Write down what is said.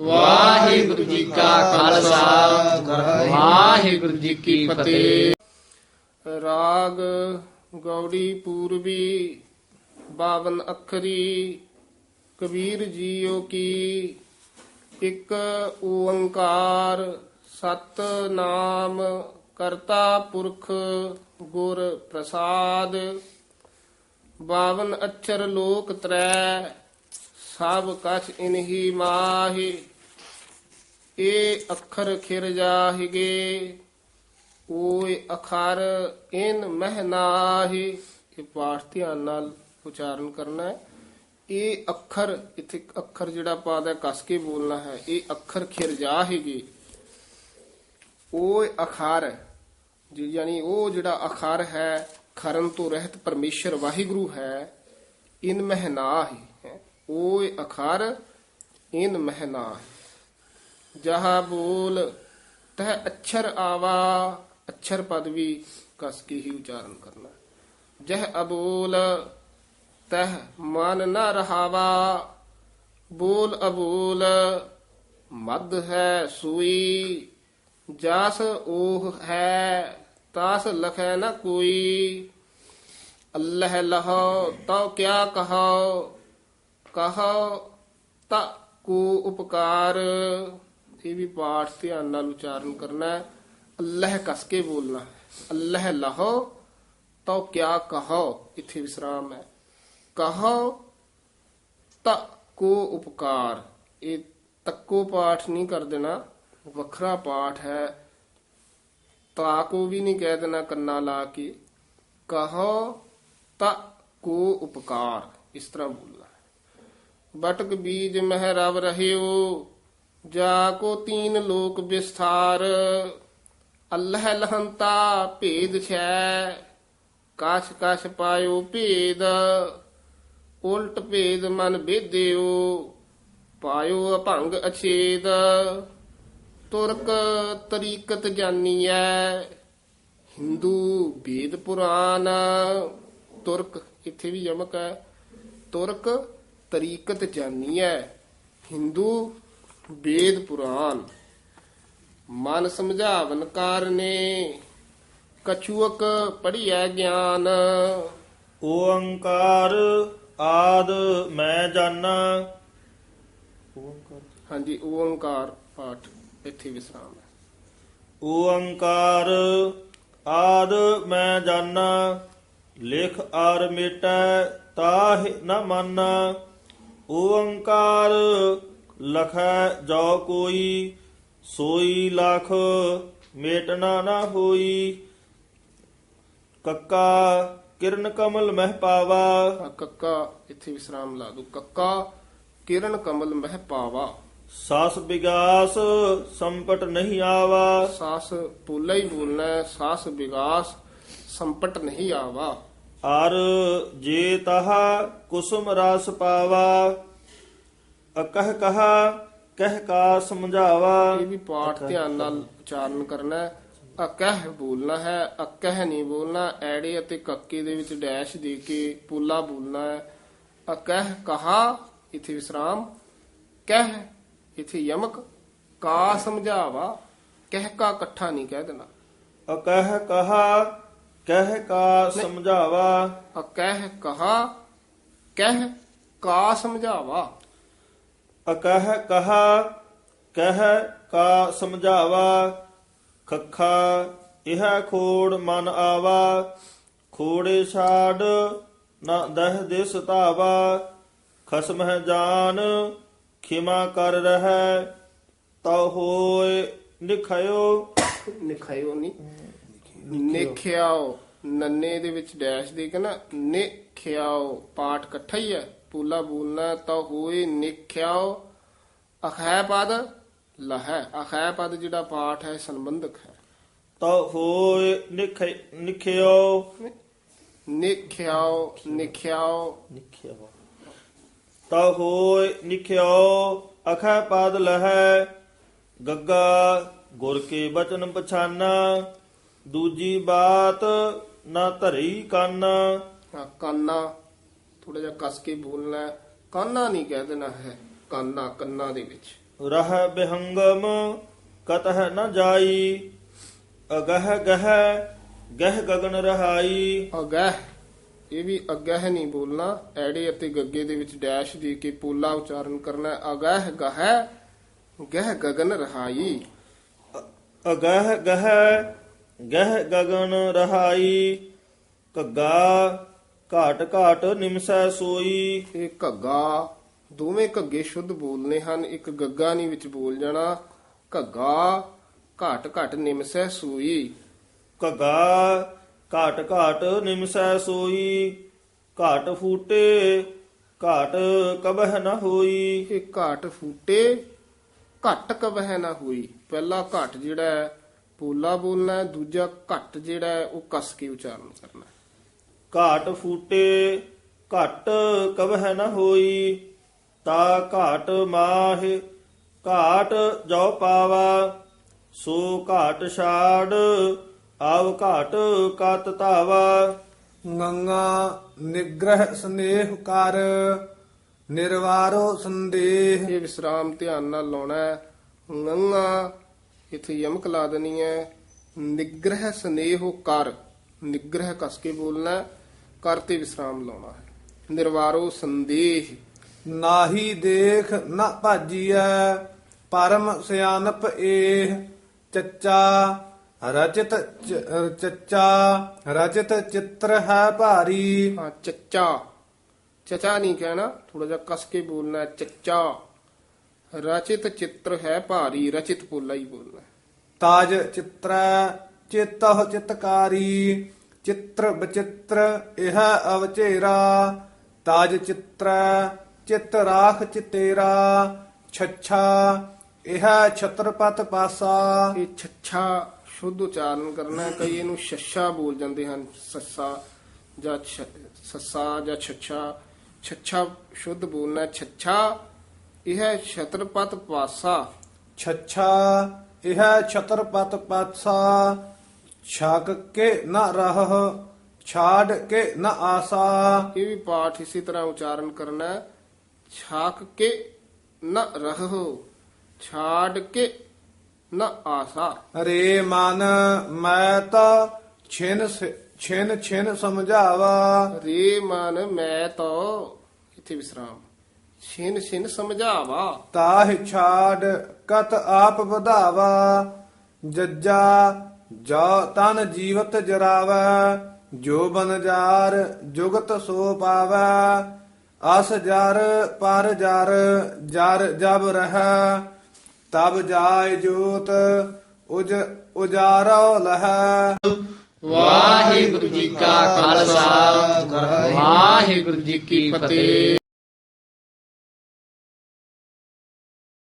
ਵਾਹਿਗੁਰੂ ਜੀ ਕਾ ਖਾਲਸਾ। ਵਾਹਿਗੁਰੂ ਜੀ ਕੀ ਫਤਿਹ। ਰਾਗ ਗੌੜੀ ਪੂਰਬੀ 52 ਅੱਖਰੀ, ਕਬੀਰ ਜੀਓ ਕੀ, ਇੱਕ ਓੰਕਾਰ ਸਤ ਨਾਮ ਕਰਤਾ ਪੁਰਖ ਗੁਰ ਪ੍ਰਸਾਦ। 52 ਅਚਰ ਲੋਕ ਤ੍ਰੈ ਸਭ ਕਛ ਇਨਹੀ ਮਾਹੀ ਇਹ ਅੱਖਰ ਖਿਰ ਜਾਹਿਗੇ। ਓਏ ਅਖਰ, ਇਨ ਮਹਿਨਾਹੀ ਇਹ ਪਾਠ ਧਿਆਨ ਨਾਲ ਉਚਾਰਨ ਕਰਨਾ ਹੈ। ਇਹ ਅੱਖਰ, ਇੱਥੇ ਅੱਖਰ ਜਿਹੜਾ ਪਾਦਾ ਕਸ ਕੇ ਬੋਲਣਾ ਹੈ। ਇਹ ਅੱਖਰ ਖਿਰ ਜਾਹੇਗੇ। ਓਏ ਅਖਰ ਯਾਨੀ ਉਹ ਜਿਹੜਾ ਅਖਰ ਹੈ, ਖਰਨ ਤੋਂ ਰਹਿਤ ਪਰਮੇਸ਼ਰ ਵਾਹਿਗੁਰੂ ਹੈ, ਇਨ ਮਹਿਨਾਹੀ ਓਏ ਅਖਰ, ਇਨ ਮਹਿਨਾ। ਜਹਾ ਬੋਲ, ਤਹ ਅਛਰ ਆਵਾ, ਅਛਰ ਪਦ ਵੀ ਕਸ ਕੇ ਹੀ ਉਚਾਰਨ ਕਰਨਾ। ਜਹ ਅਬੋਲ, ਤਹ ਮਨ ਨਾ ਰਹਾਵਾ। ਬੋਲ ਅਬੋਲ ਮਦ ਹੈ ਸੂਈ। ਜਸ ਉਹ ਹੈ, ਤਾਸ ਲਖੈ ਨਾ ਕੋਈ। ਅੱਲਹ ਲਹੋ, ਤਉ ਕਿਆ ਕਹੋ। ਕਹੋ ਤਾ ਕੋ ਉਪਕਾਰ ਇਹ ਵੀ ਪਾਠ ਧਿਆਨ ਨਾਲ ਉਚਾਰਨ ਕਰਨਾ ਹੈ। ਅੱਲਾਹ ਕਸ ਕੇ ਬੋਲਣਾ ਹੈ। ਲਹੋ, ਤਉ ਕਿਆ ਕਹੋ ਇੱਥੇ ਵਿਸਰਾਮ ਹੈ। ਕਹੋ ਤਾ ਕੋ ਉਪਕਾਰ ਇਹ ਤੱਕੋ ਪਾਠ ਨਹੀਂ ਕਰ ਦੇਣਾ, ਵੱਖਰਾ ਪਾਠ ਹੈ। ਤਾ ਕੋ ਵੀ ਨਹੀਂ ਕਹਿ ਦੇਣਾ, ਕੰਨਾ ਲਾ ਕੇ। ਕਹੋ ਤਾ ਕੋ ਉਪਕਾਰ ਇਸ ਤਰ੍ਹਾਂ ਬੋਲਣਾ। ਬਟਕ ਬੀਜ ਮਹਿ ਰਵ ਰਹਿਓ, ਜਾ ਕੋ ਤੀਨ ਲੋਕ ਵਿਸਥਾਰ। ਅੱਲਹ ਲਹੰਤਾ ਭੇਦ ਛੈ, ਕਾਛ ਕਾਛ ਪਾਇਓ ਭੇਦ। ਉਲਟ ਭੇਦ ਮਨ ਬੇਦਿਓ ਪਾਇਓ ਅਭੰਗ ਅਛੇਦ। ਤੁਰਕ ਤਰੀਕਤ ਜਾਨੀਐ, ਹਿੰਦੂ ਵੇਦ ਪੁਰਾਨ। ਤੁਰਕ, ਇੱਥੇ ਵੀ ਯਮਕ ਹੈ। ਤੁਰਕ ਤਰੀਕਤ ਜਾਨੀਐ ਹਿੰਦੂ ਵੇਦ ਪੁਰਾਨ ਮਨ ਸਮਝਾਵਨ ਕਾਰਨੇ ਕਛੂਕ ਪੜੀਐ ਗਿਆਨ। ਓੰਕਾਰ ਆਦ ਮੈਂ ਜਾਣਾ ਓੰਕਾਰ? ਹਾਂਜੀ ਓੰਕਾਰ ਪਾਠ ਇੱਥੇ ਵਿਸਰਾਮ ਹੈ। ਓੰਕਾਰ ਆਦ ਮੈਂ ਜਾਣਾ ਲਿਖ ਆਰ ਮਿਟੈ ਤਾਹਿ ਨ ਮਾਨਾ। ਓੰਕਾਰ ਲਖੈ ਜੋ ਕੋਈ ਸੋਈ ਲਖ ਮੇਟਣਾ ਨਾ ਹੋਈ। ਕੱਕਾ ਕਿਰਨ ਕਮਲ ਮਹਿ ਪਾਵਾ। ਆਹ ਕੱਕਾ ਇੱਥੇ ਵਿਸਰਾਮ ਲਾ ਦੋ ਕੱਕਾ ਕਿਰਨ ਕਮਲ ਮਹਿ ਪਾਵਾ। ਸਾਸ ਵਿਗਾਸ ਸੰਪਟ ਨਹੀਂ ਆਵਾ। ਸਾਸ ਪੋਲਾ ਹੀ ਬੋਲਣਾ ਹੈ ਸਾਸ ਵਿਗਾਸ ਸੰਪਟ ਨਹੀਂ ਆਵਾ। ਅਰ ਜੇ ਤਹਾ ਕੁਸੁਮ ਰਸ ਪਾਵਾ ਅਕਹ ਕਹਾ ਕਹਿ ਕਾ ਸਮਝਾਵਾ। ਇਹ ਵੀ ਪਾਠ ਧਿਆਨ ਨਾਲ ਉਚਾਰਨ ਕਰਨਾ ਹੈ। ਅਕਹ ਬੋਲਣਾ ਹੈ ਅਕਹ ਨਹੀਂ ਬੋਲਣਾ ਐੜੇ ਅਤੇ ਕੱਕੇ ਦੇ ਵਿੱਚ ਡੈਸ਼ ਦੇ ਕੇ ਪੋਲਾ ਬੋਲਣਾ ਹੈ। ਅਕਹ ਕਹਾ ਇਥੇ ਵਿਸਰਾਮ। ਕਹਿ ਇਥੇ ਯਮਕ। ਕਾ ਸਮਝਾਵਾ ਕਹਿ ਕਾ ਇਕੱਠਾ ਨਹੀਂ ਕਹਿ ਦੇਣਾ। ਅਕਹ ਕਹਾ ਕਹਿ ਕਾ ਸਮਝਾਵਾ। ਅਕਹ ਕਹਾ ਕਹਿ ਕਾ ਸਮਝਾਵਾ। ਅਕਹ ਕਹਾ ਕਹਿ ਕਾ ਸਮਝਾਵਾ। ਖੱਖਾ ਇਹ ਖੋੜ ਮਨ ਆਵਾ। ਖੋੜੇ ਛਾੜ ਨਾ ਦਹ ਦਿਸ ਧਾਵਾ। ਖਸਮ ਹੈ ਜਾਨ ਖਿਮਾ ਕਰ ਰਹਿ। ਤਉ ਹੋਏ ਨਿਖਿਓ ਨਿਖਾਇਓ ਨਹੀਂ ਨਿਖਿਆਓ। ਨੰਨੇ ਦੇ ਵਿੱਚ ਡੈਸ਼ ਦੇ ਕੇ ਨਾ ਨਿਖਿਆਓ ਪਾਠ ਇਕੱਠਾ ਹੀ ਹੈ ਪੂਲਾ ਬੋਲਣਾ ਤਾਂ ਹੋਏ ਨਿਖਿਆਓ ਅਖੈ ਪਦ ਲਹੈ। ਅਖੈ ਪਦ ਜਿਹੜਾ ਪਾਠ ਹੈ ਸੰਬੰਧਕ ਹੈ। ਤਉ ਹੋਏ ਨਿਖਿ ਨਿਖਿਓ ਨਿਖਿਆਓ ਨਿਖਿਆਓ ਨਿਖਿਓ ਤਾ ਹੋਇ ਨਿਖਿਓ ਅਖੈ ਪਦ ਲਹੈ ਗੱਗਾ ਗੁਰ ਕੇ ਬਚਨ ਪਛਾਨਾ ਦੂਜੀ ਬਾਤ ਨਾ ਧਰੀ ਕੰਨ। ਹਾਂ, ਕਾਨਾ ਥੋੜਾ ਜਿਹਾ ਕਸ ਕੇ ਬੋਲਣਾ ਹੈ। ਕਾਨਾ ਨਹੀਂ ਕਹਿ ਦੇਣਾ ਹੈ ਕਾਨਾ ਕੰਨਾ ਦੇ ਵਿੱਚ। ਰਹ ਬਿਹੰਗਮ ਕਤਹ ਨ ਜਾਈ। ਅਗਹ ਗਹ ਗਹ ਗਗਨ ਰਹਾਈ। ਅਗਹ ਇਹ ਵੀ ਅਗਹ ਨਹੀਂ ਬੋਲਣਾ। ਐੜੇ ਅਤੇ ਗੱਗੇ ਦੇ ਵਿੱਚ ਡੈਸ਼ ਦੇ ਕੇ ਪੋਲਾ ਉਚਾਰਨ ਕਰਨਾ ਹੈ। ਅਗਹ ਗਹ ਗਹ ਗਗਨ ਰਹਾਈ। ਅਗਹ ਗਹ ਗਹ ਗਗਨ ਰਹਾਈ ਘੱਗਾ ਘਾਟ ਘਾਟ ਨਿਮਸੈ ਸੋਈ। ਇਹ ਘੱਗਾ ਦੋਵੇਂ ਘੱਗੇ ਸ਼ੁੱਧ ਬੋਲਨੇ ਹਨ ਇੱਕ ਗੱਗਾ ਨਹੀਂ ਵਿੱਚ ਬੋਲ ਜਾਣਾ ਘੱਗਾ ਘਾਟ ਘਾਟ ਨਿਮਸੈ ਸੂਈ। ਘੱਗਾ ਘਾਟ ਘਾਟ ਨਿਮਸੈ ਸੋਈ ਘਾਟ ਫੂਟੇ ਘਾਟ ਕਬਹ ਨ ਹੋਈ। ਇਹ ਘਾਟ ਫੂਟੇ ਘੱਟ ਕਵਹਿ ਨਾ ਹੋਈ। ਪਹਿਲਾ ਘੱਟ ਜਿਹੜਾ ਹੈ ਪੋਲਾ ਬੋਲਣਾ ਹੈ ਦੂਜਾ ਘੱਟ ਜਿਹੜਾ ਹੈ ਉਹ ਕਸ ਕੇ ਉਚਾਰਨ ਕਰਨਾ। ਹੈ। ਘਾਟ ਫੂਟੇ ਘਟ ਕਬਹ ਨ ਹੋਈ ਤਾ ਘਾਟ ਮਾਹ ਘਾਟ ਜੋ ਪਾਵਾ ਸੋ ਘਾਟ ਛਾੜ ਆਵ ਘਾਟ ਕਤ ਧਾਵਾ। ਗੰਗਾ ਨਿਗ੍ਰਹ ਸਨੇਹ ਕਰ ਨਿਰਵਾਰੋ ਸੰਦੇਹ। ਇਹ ਵਿਸਰਾਮ ਧਿਆਨ ਨਾਲ ਲਾਉਣਾ ਹੈ। ਗੰਗਾ ਇਥੇ ਯਮਕ ਲਾ ਦੇਣੀ ਹੈ। ਨਿਗ੍ਰਹ ਸਨੇਹ ਕਰ। ਨਿਗ੍ਰਹ ਕਸ ਕੇ ਬੋਲਣਾ ਕਰ ਤੇ ਵਿਸਰਾਮ ਲਾਉਣਾ ਹੈ। ਨਿਰਵਾਰੋ ਸੰਦੇਹ। ਨਾਹੀ ਦੇਖ ਨਾ ਭਾਜੀਐ ਪਰਮ ਸਿਆਨਪ ਏਹ। ਚੱਚਾ ਰਚਿਤ ਚੱਚਾ ਰਚਿਤ ਚਿੱਤਰ ਹੈ ਭਾਰੀ। ਹਾਂ ਚੱਚਾ। ਚਚਾ ਨਹੀਂ ਕਹਿਣਾ। ਥੋੜਾ ਜਿਹਾ ਕਸ ਕੇ ਬੋਲਣਾ ਚੱਚਾ। ਰਚਿਤ ਚਿੱਤਰ ਹੈ ਭਾਰੀ ਰਚਿਤ ਪੋਲਾ ਹੀ ਬੋਲਣਾ। ਤਾਜ ਚਿੱਤਰੈ ਚੇਤਹ ਚਿਤਕਾਰੀ ਚਿੱਤਰ ਬਚਿੱਤਰ ਇਹ ਅਵਚੇਰਾ। ਤਾਜ ਚਿੱਤਰੈ ਚਿੱਤ ਰਾਖ ਚਿਤੇਰਾ। ਛੱਛਾ ਇਹ ਛਤਰਪਤ ਪਾਸਾ। ਇਹ ਛੱਛਾ ਸ਼ੁੱਧ ਉਚਾਰਨ ਕਰਨਾ ਕਈ ਇਹਨੂੰ ਛੱਛਾ ਬੋਲ ਜਾਂਦੇ ਹਨ ਸੱਸਾ ਜਾਂ ਸੱਸਾ ਜਾਂ ਛੱਛਾ। ਛੱਛਾ ਸ਼ੁੱਧ ਬੋਲਣਾ ਛੱਛਾ ਇਹ ਛਤਰਪਤ ਪਾਸਾ। ਛੱਛਾ ਇਹ ਛਤਰਪਤ ਪਾਸਾ। ਛਕ ਕੇ ਨ ਰਹ ਛਾੜ ਕੇ ਨ ਆਸਾ। ਇਹ ਵੀ ਪਾਠ ਇਸੇ ਤਰ੍ਹਾਂ ਉਚਾਰਨ ਕਰਨਾ ਹੈ। ਛਾਕ ਕੇ ਨ ਰਹੋ ਛਾੜ ਕੇ ਨ ਆਸਾ। ਰੇ ਮਨ ਮੈਂ ਤਾਂ ਛਿਨ ਛਿਨ ਛਿਨ ਸਮਝਾਵਾ। ਰੇ ਮਨ ਮੈਂ ਤਾਂ ਇੱਥੇ ਵਿਸਰਾਮ? ਛਿਨ ਛਿਨ ਸਮਝਾਵਾ। ਤਾਹ ਛਾੜ ਕਤ ਆਪ ਵਧਾਵਾ ਜੱਜਾ ਜਾ ਤਨ ਜੀਵਤ ਜਰਾਵਾ ਜੋ ਬਨਜਾਰ ਜੁਗਤ ਸੋ ਪਾਵਾ ਅਸ ਜਰ ਪਰ ਜਰ ਜਰ ਜਬ ਰਹਾ ਤਬ ਜਾਇ ਜੋਤ ਉਜ ਉਜਾਰੋ ਲਹਾ। ਵਾਹਿਗੁਰੂ ਜੀ ਕਾ ਖਾਲਸਾ ਵਾਹਿਗੁਰੂ ਜੀ ਕੀ ਫਤਿਹ।